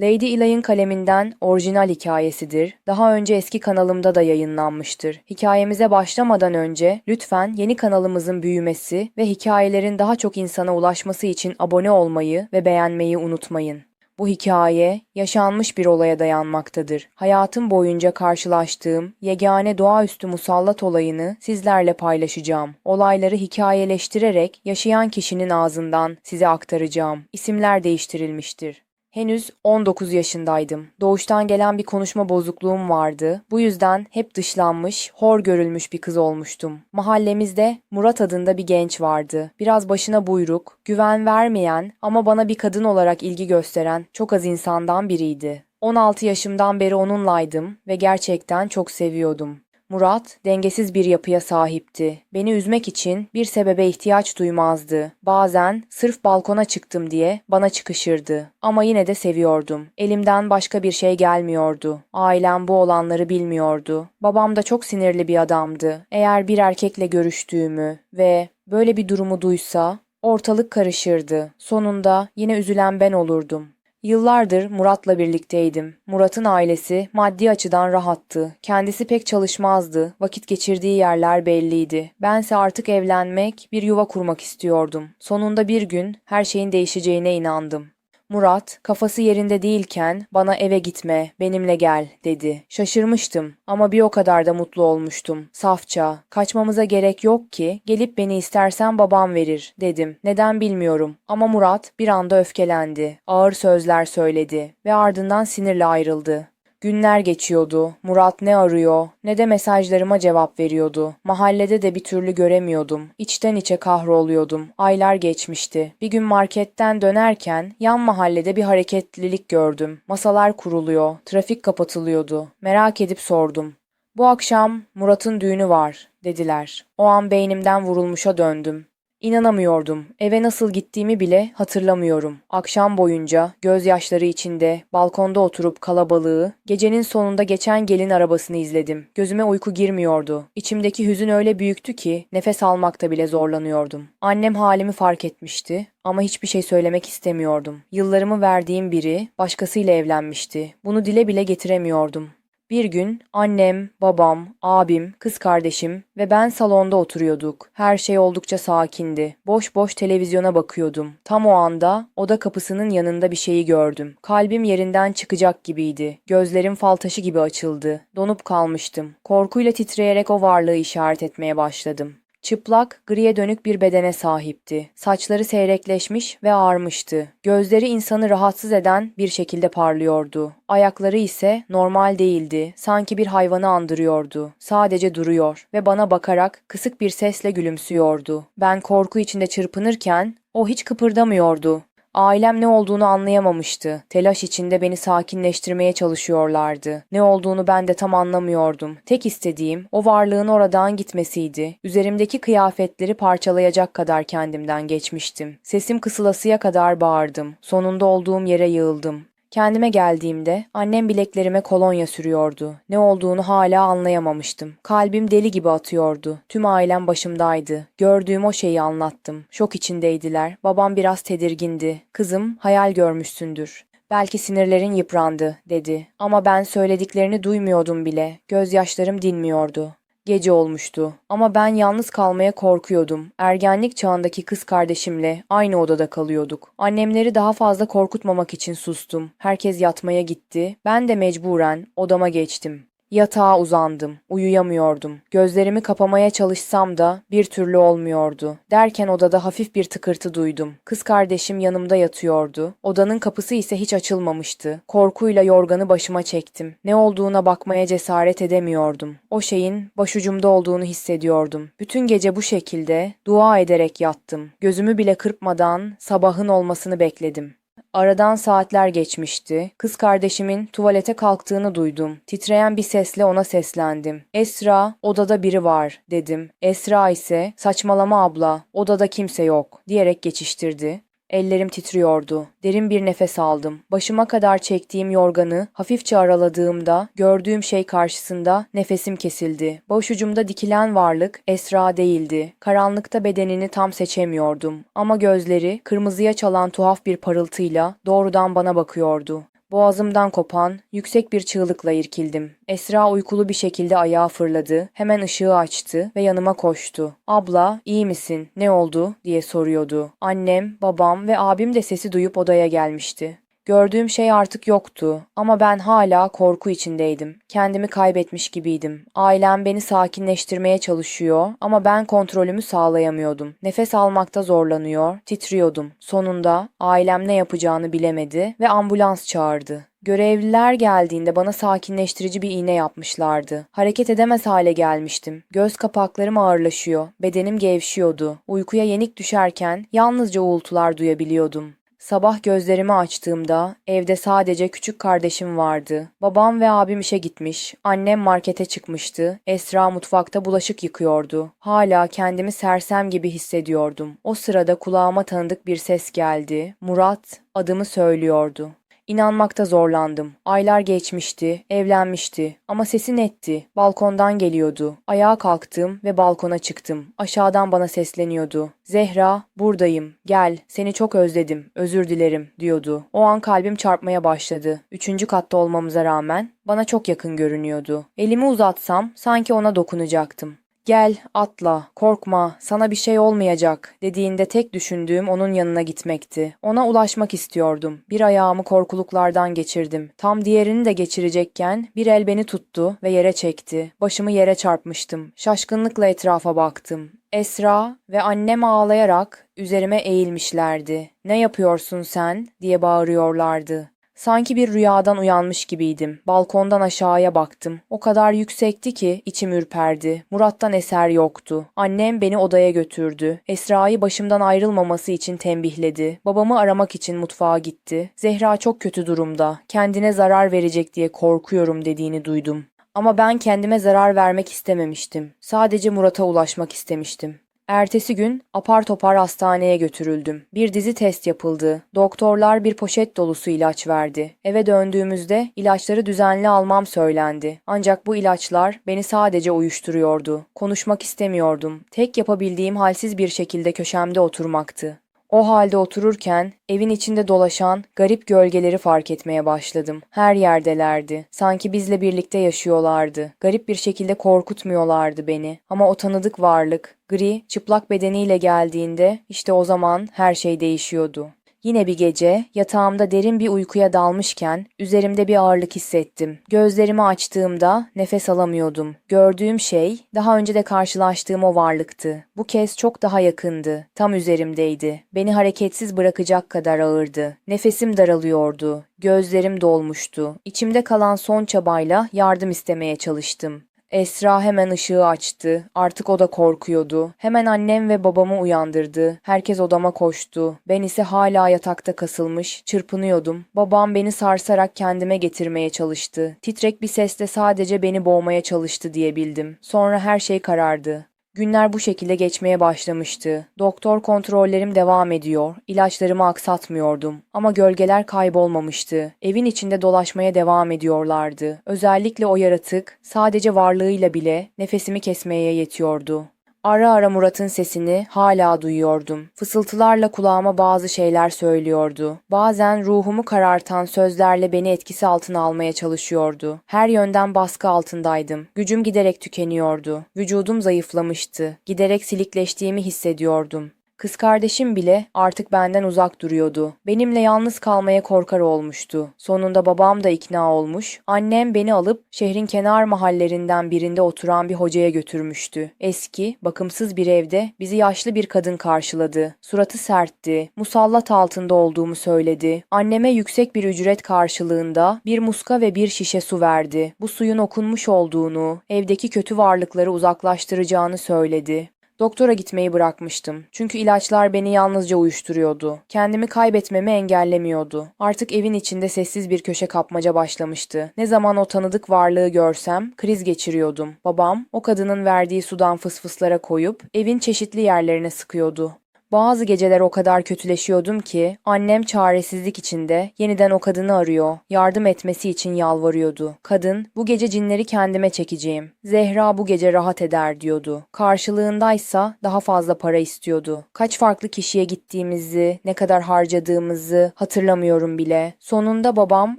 Lady Eli'nin kaleminden orijinal hikayesidir. Daha önce eski kanalımda da yayınlanmıştır. Hikayemize başlamadan önce lütfen yeni kanalımızın büyümesi ve hikayelerin daha çok insana ulaşması için abone olmayı ve beğenmeyi unutmayın. Bu hikaye yaşanmış bir olaya dayanmaktadır. Hayatım boyunca karşılaştığım yegane doğaüstü musallat olayını sizlerle paylaşacağım. Olayları hikayeleştirerek yaşayan kişinin ağzından size aktaracağım. İsimler değiştirilmiştir. Henüz 19 yaşındaydım. Doğuştan gelen bir konuşma bozukluğum vardı. Bu yüzden hep dışlanmış, hor görülmüş bir kız olmuştum. Mahallemizde Murat adında bir genç vardı. Biraz başına buyruk, güven vermeyen ama bana bir kadın olarak ilgi gösteren çok az insandan biriydi. 16 yaşımdan beri onunlaydım ve gerçekten çok seviyordum. Murat dengesiz bir yapıya sahipti. Beni üzmek için bir sebebe ihtiyaç duymazdı. Bazen sırf balkona çıktım diye bana çıkışırdı. Ama yine de seviyordum. Elimden başka bir şey gelmiyordu. Ailem bu olanları bilmiyordu. Babam da çok sinirli bir adamdı. Eğer bir erkekle görüştüğümü ve böyle bir durumu duysa ortalık karışırdı. Sonunda yine üzülen ben olurdum. Yıllardır Murat'la birlikteydim. Murat'ın ailesi maddi açıdan rahattı. Kendisi pek çalışmazdı. Vakit geçirdiği yerler belliydi. Bense artık evlenmek, bir yuva kurmak istiyordum. Sonunda bir gün her şeyin değişeceğine inandım. Murat, kafası yerinde değilken bana eve gitme, benimle gel dedi. Şaşırmıştım ama bir o kadar da mutlu olmuştum. Safça, kaçmamıza gerek yok ki, gelip beni istersen babam verir dedim. Neden bilmiyorum ama Murat bir anda öfkelendi. Ağır sözler söyledi ve ardından sinirle ayrıldı. Günler geçiyordu. Murat ne arıyor ne de mesajlarıma cevap veriyordu. Mahallede de bir türlü göremiyordum. İçten içe kahroluyordum. Aylar geçmişti. Bir gün marketten dönerken yan mahallede bir hareketlilik gördüm. Masalar kuruluyor, trafik kapatılıyordu. Merak edip sordum. Bu akşam Murat'ın düğünü var dediler. O an beynimden vurulmuşa döndüm. İnanamıyordum. Eve nasıl gittiğimi bile hatırlamıyorum. Akşam boyunca gözyaşları içinde balkonda oturup kalabalığı, gecenin sonunda geçen gelin arabasını izledim. Gözüme uyku girmiyordu. İçimdeki hüzün öyle büyüktü ki nefes almakta bile zorlanıyordum. Annem halimi fark etmişti ama hiçbir şey söylemek istemiyordum. Yıllarımı verdiğim biri başkasıyla evlenmişti. Bunu dile bile getiremiyordum. Bir gün annem, babam, abim, kız kardeşim ve ben salonda oturuyorduk. Her şey oldukça sakindi. Boş boş televizyona bakıyordum. Tam o anda oda kapısının yanında bir şeyi gördüm. Kalbim yerinden çıkacak gibiydi. Gözlerim fal taşı gibi açıldı. Donup kalmıştım. Korkuyla titreyerek o varlığı işaret etmeye başladım. Çıplak, griye dönük bir bedene sahipti. Saçları seyrekleşmiş ve ağarmıştı. Gözleri insanı rahatsız eden bir şekilde parlıyordu. Ayakları ise normal değildi. Sanki bir hayvanı andırıyordu. Sadece duruyor ve bana bakarak kısık bir sesle gülümsüyordu. Ben korku içinde çırpınırken o hiç kıpırdamıyordu. Ailem ne olduğunu anlayamamıştı. Telaş içinde beni sakinleştirmeye çalışıyorlardı. Ne olduğunu ben de tam anlamıyordum. Tek istediğim o varlığın oradan gitmesiydi. Üzerimdeki kıyafetleri parçalayacak kadar kendimden geçmiştim. Sesim kısılasıya kadar bağırdım. Sonunda olduğum yere yığıldım. Kendime geldiğimde annem bileklerime kolonya sürüyordu. Ne olduğunu hala anlayamamıştım. Kalbim deli gibi atıyordu. Tüm ailem başımdaydı. Gördüğüm o şeyi anlattım. Şok içindeydiler. Babam biraz tedirgindi. Kızım hayal görmüşsündür. Belki sinirlerin yıprandı dedi. Ama ben söylediklerini duymuyordum bile. Gözyaşlarım dinmiyordu. Gece olmuştu ama ben yalnız kalmaya korkuyordum. Ergenlik çağındaki kız kardeşimle aynı odada kalıyorduk. Annemleri daha fazla korkutmamak için sustum. Herkes yatmaya gitti. Ben de mecburen odama geçtim. Yatağa uzandım. Uyuyamıyordum. Gözlerimi kapamaya çalışsam da bir türlü olmuyordu. Derken odada hafif bir tıkırtı duydum. Kız kardeşim yanımda yatıyordu. Odanın kapısı ise hiç açılmamıştı. Korkuyla yorganı başıma çektim. Ne olduğuna bakmaya cesaret edemiyordum. O şeyin başucumda olduğunu hissediyordum. Bütün gece bu şekilde dua ederek yattım. Gözümü bile kırpmadan sabahın olmasını bekledim. Aradan saatler geçmişti. Kız kardeşimin tuvalete kalktığını duydum. Titreyen bir sesle ona seslendim. Esra, odada biri var dedim. Esra ise saçmalama abla, odada kimse yok diyerek geçiştirdi. Ellerim titriyordu. Derin bir nefes aldım. Başıma kadar çektiğim yorganı hafifçe araladığımda gördüğüm şey karşısında nefesim kesildi. Başucumda dikilen varlık Esra değildi. Karanlıkta bedenini tam seçemiyordum. Ama gözleri kırmızıya çalan tuhaf bir parıltıyla doğrudan bana bakıyordu. Boğazımdan kopan, yüksek bir çığlıkla irkildim. Esra uykulu bir şekilde ayağa fırladı, hemen ışığı açtı ve yanıma koştu. Abla, iyi misin? Ne oldu? diye soruyordu. Annem, babam ve abim de sesi duyup odaya gelmişti. Gördüğüm şey artık yoktu ama ben hala korku içindeydim. Kendimi kaybetmiş gibiydim. Ailem beni sakinleştirmeye çalışıyor ama ben kontrolümü sağlayamıyordum. Nefes almakta zorlanıyor, titriyordum. Sonunda ailem ne yapacağını bilemedi ve ambulans çağırdı. Görevliler geldiğinde bana sakinleştirici bir iğne yapmışlardı. Hareket edemez hale gelmiştim. Göz kapaklarım ağırlaşıyor, bedenim gevşiyordu. Uykuya yenik düşerken yalnızca uğultular duyabiliyordum. Sabah gözlerimi açtığımda evde sadece küçük kardeşim vardı. Babam ve abim işe gitmiş, annem markete çıkmıştı, Esra mutfakta bulaşık yıkıyordu. Hala kendimi sersem gibi hissediyordum. O sırada kulağıma tanıdık bir ses geldi. Murat adımı söylüyordu. İnanmakta zorlandım. Aylar geçmişti, evlenmişti ama sesi netti. Balkondan geliyordu. Ayağa kalktım ve balkona çıktım. Aşağıdan bana sesleniyordu. Zehra, buradayım. Gel, seni çok özledim. Özür dilerim, diyordu. O an kalbim çarpmaya başladı. Üçüncü katta olmamıza rağmen bana çok yakın görünüyordu. Elimi uzatsam sanki ona dokunacaktım. Gel, atla, korkma, sana bir şey olmayacak dediğinde tek düşündüğüm onun yanına gitmekti. Ona ulaşmak istiyordum. Bir ayağımı korkuluklardan geçirdim. Tam diğerini de geçirecekken bir el beni tuttu ve yere çekti. Başımı yere çarpmıştım. Şaşkınlıkla etrafa baktım. Esra ve annem ağlayarak üzerime eğilmişlerdi. Ne yapıyorsun sen diye bağırıyorlardı. Sanki bir rüyadan uyanmış gibiydim. Balkondan aşağıya baktım. O kadar yüksekti ki içim ürperdi. Murat'tan eser yoktu. Annem beni odaya götürdü. Esra'yı başımdan ayrılmaması için tembihledi. Babamı aramak için mutfağa gitti. Zehra çok kötü durumda. Kendine zarar verecek diye korkuyorum dediğini duydum. Ama ben kendime zarar vermek istememiştim. Sadece Murat'a ulaşmak istemiştim. Ertesi gün apar topar hastaneye götürüldüm. Bir dizi test yapıldı. Doktorlar bir poşet dolusu ilaç verdi. Eve döndüğümüzde ilaçları düzenli almam söylendi. Ancak bu ilaçlar beni sadece uyuşturuyordu. Konuşmak istemiyordum. Tek yapabildiğim halsiz bir şekilde köşemde oturmaktı. O halde otururken evin içinde dolaşan garip gölgeleri fark etmeye başladım. Her yerdelerdi. Sanki bizle birlikte yaşıyorlardı. Garip bir şekilde korkutmuyorlardı beni. Ama o tanıdık varlık, gri, çıplak bedeniyle geldiğinde işte o zaman her şey değişiyordu. Yine bir gece yatağımda derin bir uykuya dalmışken üzerimde bir ağırlık hissettim. Gözlerimi açtığımda nefes alamıyordum. Gördüğüm şey daha önce de karşılaştığım o varlıktı. Bu kez çok daha yakındı. Tam üzerimdeydi. Beni hareketsiz bırakacak kadar ağırdı. Nefesim daralıyordu. Gözlerim dolmuştu. İçimde kalan son çabayla yardım istemeye çalıştım. Esra hemen ışığı açtı. Artık o da korkuyordu. Hemen annem ve babamı uyandırdı. Herkes odama koştu. Ben ise hala yatakta kasılmış, çırpınıyordum. Babam beni sarsarak kendime getirmeye çalıştı. Titrek bir sesle sadece beni boğmaya çalıştı diyebildim. Sonra her şey karardı. Günler bu şekilde geçmeye başlamıştı. Doktor kontrollerim devam ediyor. İlaçlarımı aksatmıyordum. Ama gölgeler kaybolmamıştı. Evin içinde dolaşmaya devam ediyorlardı. Özellikle o yaratık sadece varlığıyla bile nefesimi kesmeye yetiyordu. Ara ara Murat'ın sesini hala duyuyordum. Fısıltılarla kulağıma bazı şeyler söylüyordu. Bazen ruhumu karartan sözlerle beni etkisi altına almaya çalışıyordu. Her yönden baskı altındaydım. Gücüm giderek tükeniyordu. Vücudum zayıflamıştı. Giderek silikleştiğimi hissediyordum. Kız kardeşim bile artık benden uzak duruyordu. Benimle yalnız kalmaya korkar olmuştu. Sonunda babam da ikna olmuş. Annem beni alıp şehrin kenar mahallerinden birinde oturan bir hocaya götürmüştü. Eski, bakımsız bir evde bizi yaşlı bir kadın karşıladı. Suratı sertti. Musallat altında olduğumu söyledi. Anneme yüksek bir ücret karşılığında bir muska ve bir şişe su verdi. Bu suyun okunmuş olduğunu, evdeki kötü varlıkları uzaklaştıracağını söyledi. Doktora gitmeyi bırakmıştım. Çünkü ilaçlar beni yalnızca uyuşturuyordu. Kendimi kaybetmemi engellemiyordu. Artık evin içinde sessiz bir köşe kapmaca başlamıştı. Ne zaman o tanıdık varlığı görsem kriz geçiriyordum. Babam o kadının verdiği sudan fısfıslara koyup evin çeşitli yerlerine sıkıyordu. Bazı geceler o kadar kötüleşiyordum ki annem çaresizlik içinde yeniden o kadını arıyor, yardım etmesi için yalvarıyordu. Kadın, bu gece cinleri kendime çekeceğim. Zehra bu gece rahat eder diyordu. Karşılığındaysa daha fazla para istiyordu. Kaç farklı kişiye gittiğimizi, ne kadar harcadığımızı hatırlamıyorum bile. Sonunda babam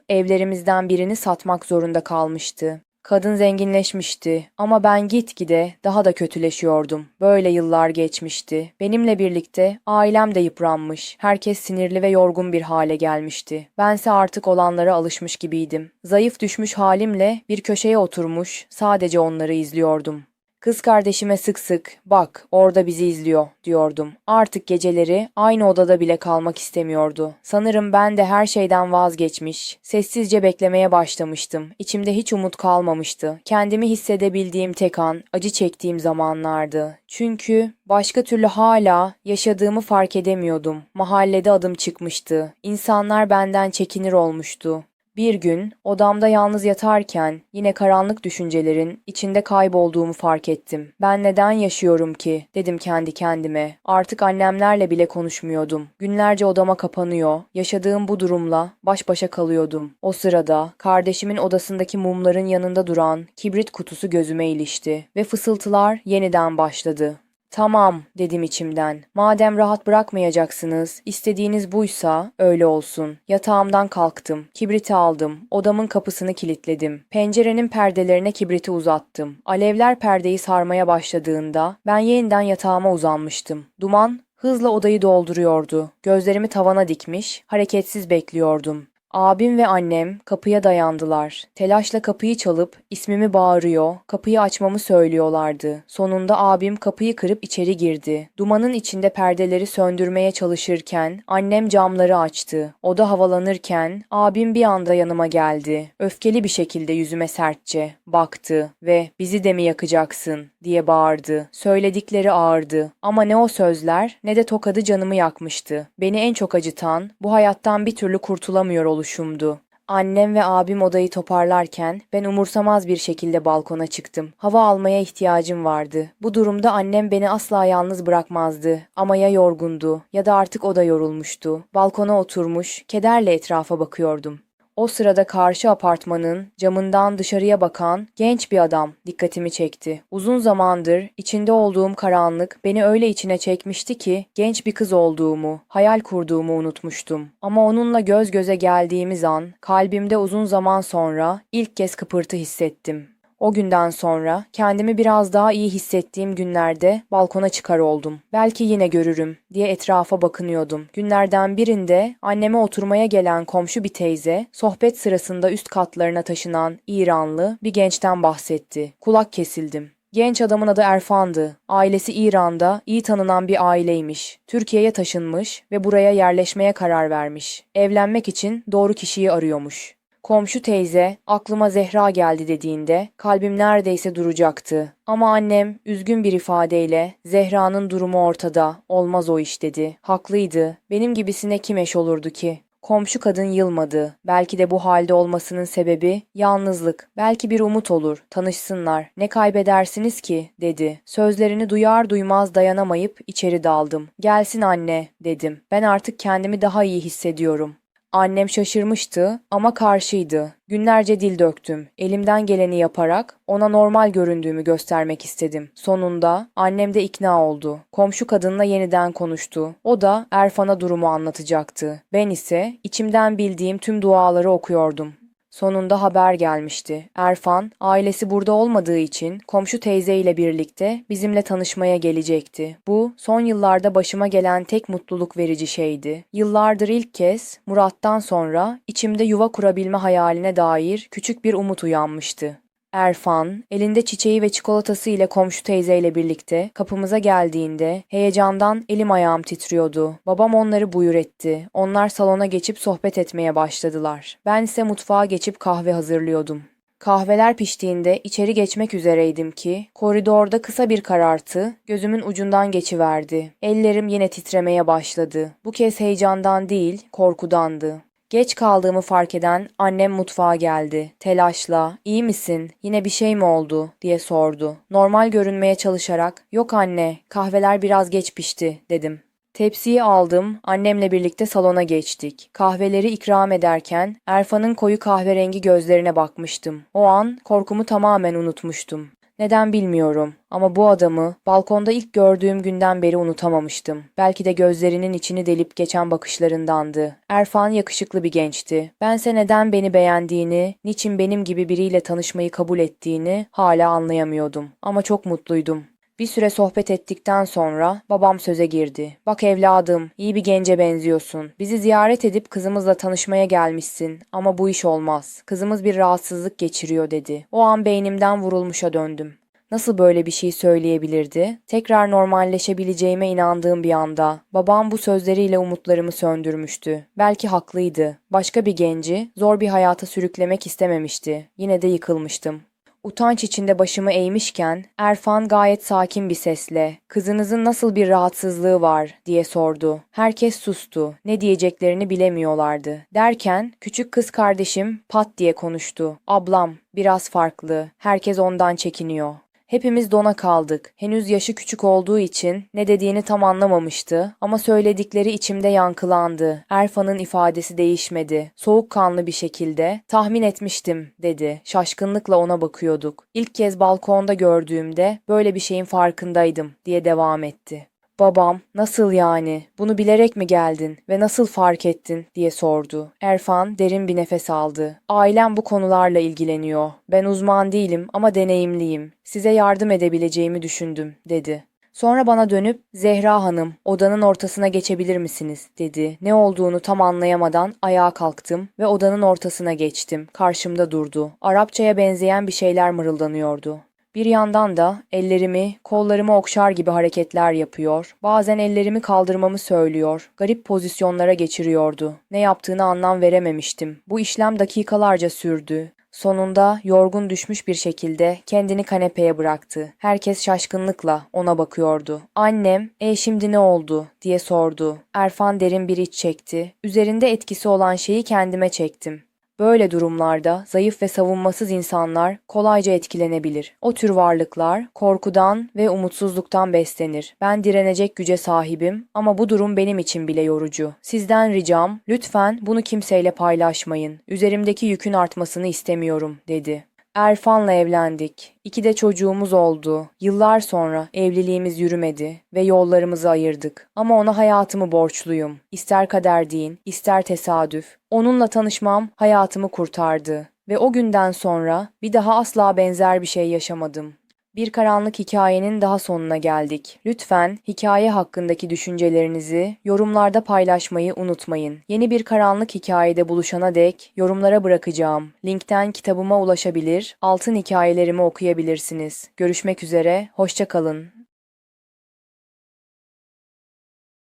evlerimizden birini satmak zorunda kalmıştı. Kadın zenginleşmişti ama ben gitgide daha da kötüleşiyordum. Böyle yıllar geçmişti. Benimle birlikte ailem de yıpranmış. Herkes sinirli ve yorgun bir hale gelmişti. Bense artık olanlara alışmış gibiydim. Zayıf düşmüş halimle bir köşeye oturmuş sadece onları izliyordum. Kız kardeşime sık sık bak orada bizi izliyor diyordum. Artık geceleri aynı odada bile kalmak istemiyordu. Sanırım ben de her şeyden vazgeçmiş, sessizce beklemeye başlamıştım. İçimde hiç umut kalmamıştı. Kendimi hissedebildiğim tek an acı çektiğim zamanlardı. Çünkü başka türlü hala yaşadığımı fark edemiyordum. Mahallede adım çıkmıştı. İnsanlar benden çekinir olmuştu. Bir gün odamda yalnız yatarken yine karanlık düşüncelerin içinde kaybolduğumu fark ettim. Ben neden yaşıyorum ki dedim kendi kendime. Artık annemlerle bile konuşmuyordum. Günlerce odama kapanıyor, yaşadığım bu durumla baş başa kalıyordum. O sırada kardeşimin odasındaki mumların yanında duran kibrit kutusu gözüme ilişti ve fısıltılar yeniden başladı. Tamam dedim içimden. Madem rahat bırakmayacaksınız, istediğiniz buysa öyle olsun. Yatağımdan kalktım. Kibriti aldım. Odamın kapısını kilitledim. Pencerenin perdelerine kibriti uzattım. Alevler perdeyi sarmaya başladığında ben yeniden yatağıma uzanmıştım. Duman hızla odayı dolduruyordu. Gözlerimi tavana dikmiş, hareketsiz bekliyordum. Abim ve annem kapıya dayandılar. Telaşla kapıyı çalıp ismimi bağırıyor, kapıyı açmamı söylüyorlardı. Sonunda abim kapıyı kırıp içeri girdi. Dumanın içinde perdeleri söndürmeye çalışırken annem camları açtı. Oda havalanırken abim bir anda yanıma geldi. Öfkeli bir şekilde yüzüme sertçe baktı ve bizi de mi yakacaksın diye bağırdı. Söyledikleri ağırdı ama ne o sözler ne de tokadı canımı yakmıştı. Beni en çok acıtan bu hayattan bir türlü kurtulamıyor oluşumdu. Annem ve abim odayı toparlarken ben umursamaz bir şekilde balkona çıktım. Hava almaya ihtiyacım vardı. Bu durumda annem beni asla yalnız bırakmazdı. Ama ya yorgundu ya da artık o da yorulmuştu. Balkona oturmuş, kederle etrafa bakıyordum. O sırada karşı apartmanın camından dışarıya bakan genç bir adam dikkatimi çekti. Uzun zamandır içinde olduğum karanlık beni öyle içine çekmişti ki genç bir kız olduğumu, hayal kurduğumu unutmuştum. Ama onunla göz göze geldiğimiz an kalbimde uzun zaman sonra ilk kez kıpırtı hissettim. O günden sonra kendimi biraz daha iyi hissettiğim günlerde balkona çıkar oldum. Belki yine görürüm diye etrafa bakınıyordum. Günlerden birinde anneme oturmaya gelen komşu bir teyze sohbet sırasında üst katlarına taşınan İranlı bir gençten bahsetti. Kulak kesildim. Genç adamın adı Erfan'dı. Ailesi İran'da iyi tanınan bir aileymiş. Türkiye'ye taşınmış ve buraya yerleşmeye karar vermiş. Evlenmek için doğru kişiyi arıyormuş. Komşu teyze aklıma Zehra geldi dediğinde kalbim neredeyse duracaktı. Ama annem üzgün bir ifadeyle Zehra'nın durumu ortada olmaz o iş dedi. Haklıydı. Benim gibisine kim eş olurdu ki? Komşu kadın yılmadı. Belki de bu halde olmasının sebebi yalnızlık. Belki bir umut olur. Tanışsınlar. Ne kaybedersiniz ki? dedi. Sözlerini duyar duymaz dayanamayıp içeri daldım. Gelsin anne dedim. Ben artık kendimi daha iyi hissediyorum. Annem şaşırmıştı ama karşıydı. Günlerce dil döktüm. Elimden geleni yaparak ona normal göründüğümü göstermek istedim. Sonunda annem de ikna oldu. Komşu kadınla yeniden konuştu. O da Erfan'a durumu anlatacaktı. Ben ise içimden bildiğim tüm duaları okuyordum. Sonunda haber gelmişti. Erfan, ailesi burada olmadığı için komşu teyze ile birlikte bizimle tanışmaya gelecekti. Bu, son yıllarda başıma gelen tek mutluluk verici şeydi. Yıllardır ilk kez Murat'tan sonra içimde yuva kurabilme hayaline dair küçük bir umut uyanmıştı. Erfan, elinde çiçeği ve çikolatası ile komşu teyzeyle birlikte kapımıza geldiğinde heyecandan elim ayağım titriyordu. Babam onları buyur etti. Onlar salona geçip sohbet etmeye başladılar. Ben ise mutfağa geçip kahve hazırlıyordum. Kahveler piştiğinde içeri geçmek üzereydim ki koridorda kısa bir karartı gözümün ucundan geçiverdi. Ellerim yine titremeye başladı. Bu kez heyecandan değil, korkudandı. Geç kaldığımı fark eden annem mutfağa geldi. Telaşla, iyi misin, yine bir şey mi oldu diye sordu. Normal görünmeye çalışarak, yok anne, kahveler biraz geç pişti dedim. Tepsiyi aldım, annemle birlikte salona geçtik. Kahveleri ikram ederken Erfan'ın koyu kahverengi gözlerine bakmıştım. O an korkumu tamamen unutmuştum. Neden bilmiyorum ama bu adamı balkonda ilk gördüğüm günden beri unutamamıştım. Belki de gözlerinin içini delip geçen bakışlarındandı. Erfan yakışıklı bir gençti. Bense neden beni beğendiğini, niçin benim gibi biriyle tanışmayı kabul ettiğini hala anlayamıyordum. Ama çok mutluydum. Bir süre sohbet ettikten sonra babam söze girdi. Bak evladım, iyi bir gence benziyorsun. Bizi ziyaret edip kızımızla tanışmaya gelmişsin ama bu iş olmaz. Kızımız bir rahatsızlık geçiriyor dedi. O an beynimden vurulmuşa döndüm. Nasıl böyle bir şey söyleyebilirdi? Tekrar normalleşebileceğime inandığım bir anda babam bu sözleriyle umutlarımı söndürmüştü. Belki haklıydı. Başka bir genci zor bir hayata sürüklemek istememişti. Yine de yıkılmıştım. Utanç içinde başımı eğmişken Erfan gayet sakin bir sesle "Kızınızın nasıl bir rahatsızlığı var?" diye sordu. Herkes sustu. Ne diyeceklerini bilemiyorlardı. Derken küçük kız kardeşim pat diye konuştu. "Ablam biraz farklı. Herkes ondan çekiniyor." Hepimiz dona kaldık. Henüz yaşı küçük olduğu için ne dediğini tam anlamamıştı ama söyledikleri içimde yankılandı. Erfan'ın ifadesi değişmedi. Soğukkanlı bir şekilde tahmin etmiştim dedi. Şaşkınlıkla ona bakıyorduk. İlk kez balkonda gördüğümde böyle bir şeyin farkındaydım diye devam etti. Babam, nasıl yani? Bunu bilerek mi geldin ve nasıl fark ettin diye sordu. Erfan derin bir nefes aldı. Ailem bu konularla ilgileniyor. Ben uzman değilim ama deneyimliyim. Size yardım edebileceğimi düşündüm, dedi. Sonra bana dönüp Zehra Hanım odanın ortasına geçebilir misiniz dedi. Ne olduğunu tam anlayamadan ayağa kalktım ve odanın ortasına geçtim. Karşımda durdu. Arapçaya benzeyen bir şeyler mırıldanıyordu. Bir yandan da ellerimi, kollarımı okşar gibi hareketler yapıyor. Bazen ellerimi kaldırmamı söylüyor. Garip pozisyonlara geçiriyordu. Ne yaptığını anlam verememiştim. Bu işlem dakikalarca sürdü. Sonunda yorgun düşmüş bir şekilde kendini kanepeye bıraktı. Herkes şaşkınlıkla ona bakıyordu. Annem, "E şimdi ne oldu?" diye sordu. Erfan derin bir iç çekti. Üzerinde etkisi olan şeyi kendime çektim. Böyle durumlarda zayıf ve savunmasız insanlar kolayca etkilenebilir. O tür varlıklar korkudan ve umutsuzluktan beslenir. Ben direnecek güce sahibim ama bu durum benim için bile yorucu. Sizden ricam lütfen bunu kimseyle paylaşmayın. Üzerimdeki yükün artmasını istemiyorum dedi. Erfan'la evlendik. İki de çocuğumuz oldu. Yıllar sonra evliliğimiz yürümedi ve yollarımızı ayırdık. Ama ona hayatımı borçluyum. İster kader deyin, ister tesadüf. Onunla tanışmam hayatımı kurtardı. Ve o günden sonra bir daha asla benzer bir şey yaşamadım. Bir karanlık hikayenin daha sonuna geldik. Lütfen hikaye hakkındaki düşüncelerinizi yorumlarda paylaşmayı unutmayın. Yeni bir karanlık hikayede buluşana dek yorumlara bırakacağım. Linkten kitabıma ulaşabilir, altın hikayelerimi okuyabilirsiniz. Görüşmek üzere, hoşça kalın.